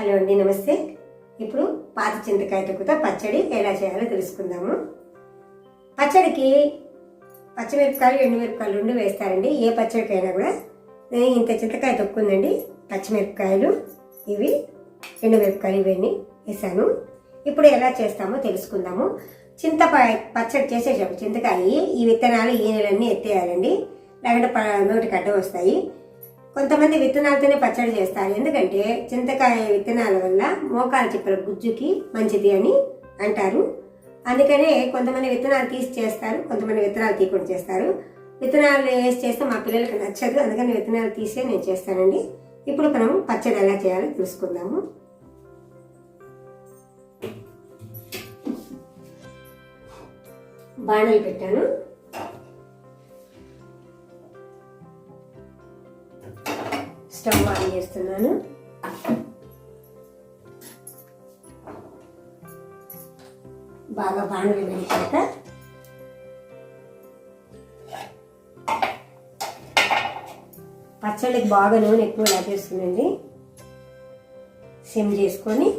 Hello అండి నమస్తే. ఇప్పుడు పాత చింతకాయ తొక్కుత పచ్చడి ఎలా చేయాలో తెలుసుకుందాము. పచ్చడికి పచ్చిమిరపకాయలు ఎండుమిరపకాయలు రెండు వేస్తారండి. ఏ పచ్చడికైనా కూడా నేను ఇంత చింతకాయ తొక్కు ఉందండి పచ్చిమిరపకాయలు ఇవి ఎండుమిరపకాయలు ఇవన్నీ వేసాను. ఇప్పుడు ఎలా చేస్తామో తెలుసుకుందాము. చింతపాయ పచ్చడి చేసేటప్పుడు చింతకాయ ఈ విత్తనాలు ఈ నెలన్నీ ఎత్తేయాలండి. లేకుంటే ప- నోటికి అడ్డం వస్తాయి. కొంతమంది విత్తనాలతోనే పచ్చడి చేస్తారు. ఎందుకంటే చింతకాయ విత్తనాల వల్ల మోకాలు చిప్పల గుజ్జుకి మంచిది అని అంటారు. అందుకనే కొంతమంది విత్తనాలు తీసి చేస్తారు కొంతమంది విత్తనాలు తీయకుండా చేస్తారు. విత్తనాలు వేసి చేస్తే మా పిల్లలకి నచ్చదు. అందుకని విత్తనాలు తీసే నేను చేస్తానండి. ఇప్పుడు మనం పచ్చడి ఎలా చేయాలో తెలుసుకుందాము. బాణలు పెట్టాను. స్టవ్ ఆన్ చేస్తున్నాను. బాగా బాణలు వేసాక పచ్చళ్ళకి బాగా నూనె ఎక్కువ లాగేస్తుందండి సిమ్ చేసుకొని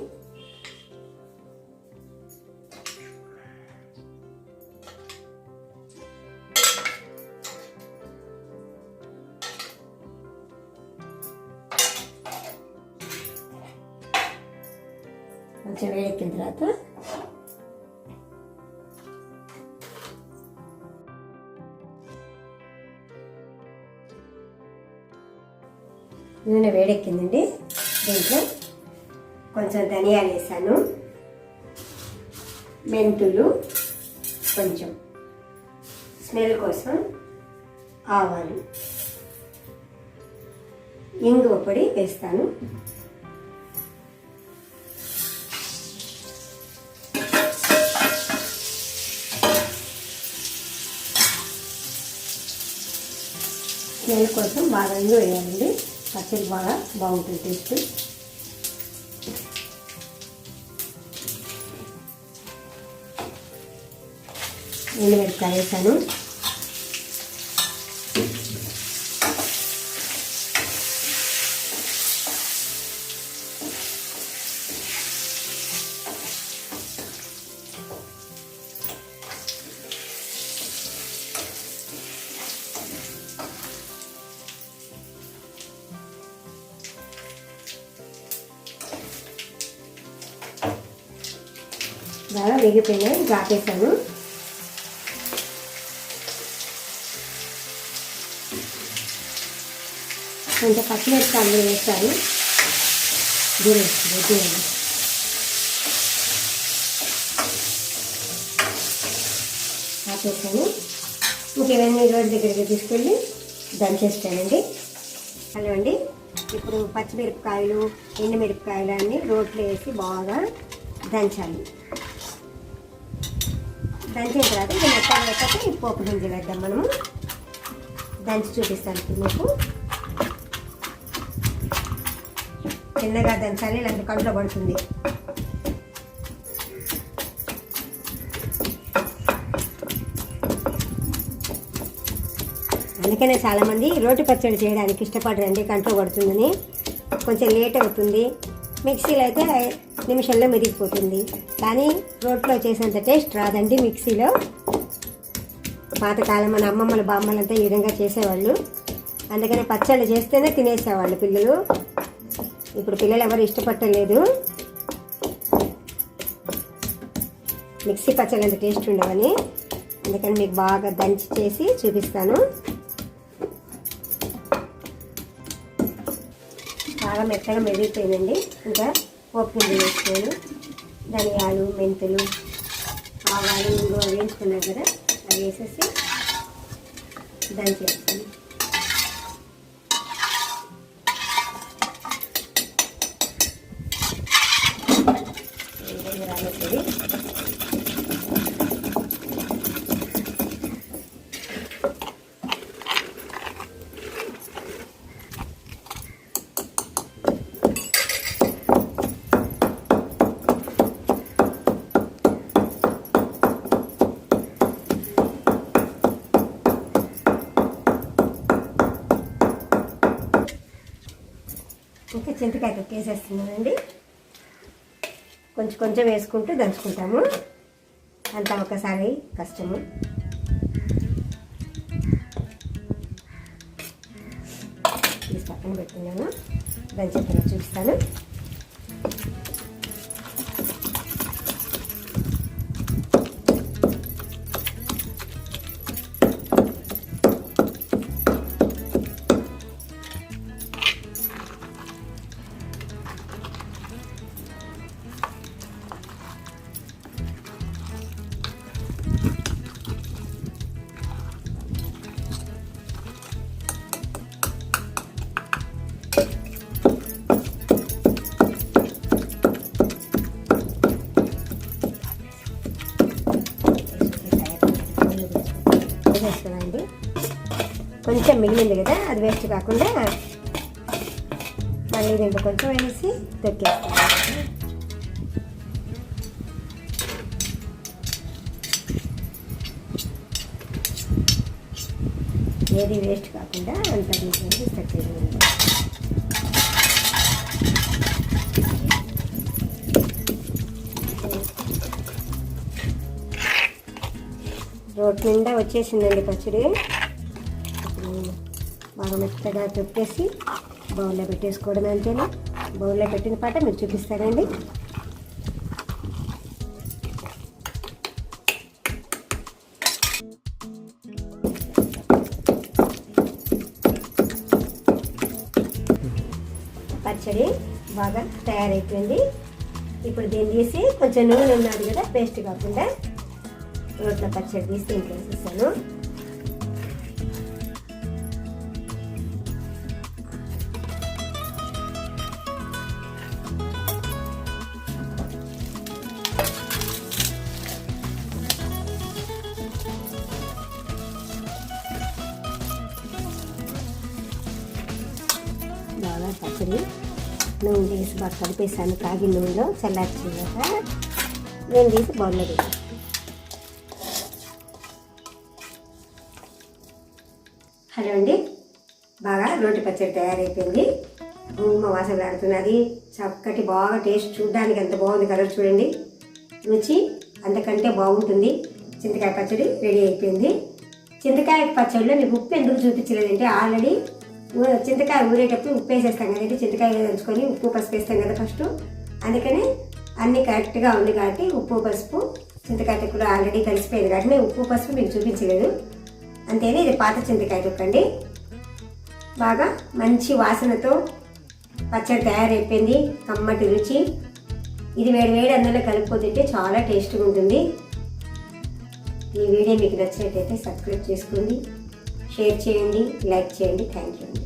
కొంచెం వేడెక్కిన తర్వాత నూనె వేడెక్కిందండి. దీంట్లో కొంచెం ధనియాలు వేసాను. మెంతులు కొంచెం స్మెల్ కోసం ఆవాలు ఇంగువ పొడి వేస్తాను. స్మెల్ కోసం బాగా ఇంగు వేయాలండి పచ్చడి బాగా బాగుంటుంది టేస్ట్. నేను మిరపకాయ వేగిపోయినాయి గాపేసాను కొంచెం పచ్చిమిరపకాయలు వేస్తాను దూరం దీని ఆపేసాను. ఇంక రోజు దగ్గరికి తీసుకెళ్ళి దంచేస్తానండి. హలో అండి. ఇప్పుడు పచ్చిమిరపకాయలు ఎండుమిరపకాయలు అన్నీ రోట్లో వేసి బాగా దంచాలి. దంచిన తర్వాత ఇది మెత్తగా ఈ పోపు గింజలు వేద్దాం మనము. దంచి చూపిస్తాను మీకు. చిన్నగా దంచాలి ఇలాంటి కడుపులో పడుతుంది. అందుకనే చాలామంది రోటి పచ్చడి చేయడానికి ఇష్టపడరండి కంట్లో పడుతుందని. కొంచెం లేట్ అవుతుంది. మిక్సీలో అయితే నిమిషంలో మెరిగిపోతుంది కానీ రోట్లో చేసేంత టేస్ట్ రాదండి మిక్సీలో. పాతకాలం మన అమ్మమ్మల బామ్మలంతా ఈ విధంగా చేసేవాళ్ళు. అందుకని పచ్చళ్ళు చేస్తేనే తినేసేవాళ్ళు పిల్లలు. ఇప్పుడు పిల్లలు ఎవరు ఇష్టపడలేదు మిక్సీ పచ్చళ్ళు అంత టేస్ట్ ఉండవని. అందుకని మీకు బాగా దంచి చేసి చూపిస్తాను. బాగా మెత్తగా మెదిగిపోయిందండి. ఇంకా పోపు గింజలు వేసుకోను. ధనియాలు మెంతులు ఆవాలు ఇంకో వేసుకున్నాం కదా అవి వేసేసి దంచేస్తాను రాలేదు ఇంకా చింతకాయ తొక్కేసేస్తున్నానండి కొంచెం కొంచెం వేసుకుంటూ దంచుకుంటాము. అంతా ఒకసారి కష్టము. తీసి పక్కన పెట్టుకున్నాను. దంచిన తర్వాత చూపిస్తాను. మిగిలింది కదా అది వేస్ట్ కాకుండా మళ్ళీ దీంట్లో కొంచెం వేసి తొక్కేస్తాను. ఏది వేస్ట్ కాకుండా అంత దీంట్లో తొక్కేయండి రోడ్ నిండా వచ్చేసిందండి పచ్చడి. బాగా మెత్తగా తొక్కేసి బౌల్లో పెట్టేసుకోవడం అంతేనా? బౌల్లో పెట్టిన పాట మీరు చూపిస్తారండి. పచ్చడి బాగా తయారైపోయింది. ఇప్పుడు దీన్ని తీసి కొంచెం నూనె ఉన్నది కదా పేస్ట్ కాకుండా రోడ్ల పచ్చడి తీసి దీంట్లో వేసేసాను. బాగా నూనె తీసి బాగా కలిపేసాను. కాగిన నూనెలో చల్లార్చాక నేను తీసి బౌల్లో పెట్టాను. హలో అండి. బాగా రోటి పచ్చడి తయారైపోయింది. గుమ్మ వాసన ఆడుతున్నది చక్కటి బాగా టేస్ట్ చూడడానికి ఎంత బాగుంది కలర్ చూడండి. రుచి అంతకంటే బాగుంటుంది. చింతకాయ పచ్చడి రెడీ అయిపోయింది. చింతకాయ పచ్చడిలో మీకు ఉప్పు ఎందుకు చూపించలేదంటే ఆల్రెడీ చింతకాయ ఊరేటప్పుడు ఉప్పు వేసేస్తాం కదండి చింతకాయ దంచుకొని ఉప్పు పసుపు వేస్తాం కదా ఫస్ట్ అందుకని అన్నీ కరెక్ట్గా ఉంది కాబట్టి ఉప్పు పసుపు చింతకాయ కూడా ఆల్రెడీ కలిసిపోయింది కాబట్టి నేను ఉప్పు పసుపు మీకు చూపించలేదు. అంతేనే ఇది పాత చింతకాయ తొక్కండి. బాగా మంచి వాసనతో పచ్చడి తయారైపోయింది కమ్మటి రుచి. ఇది వేడి వేడి అందులో కలుపుకుంటుంటే చాలా టేస్ట్గా ఉంటుంది. ఈ వీడియో మీకు నచ్చినట్లయితే సబ్స్క్రైబ్ చేసుకోండి. షేర్ చేయండి లైక్ చేయండి థ్యాంక్ యూ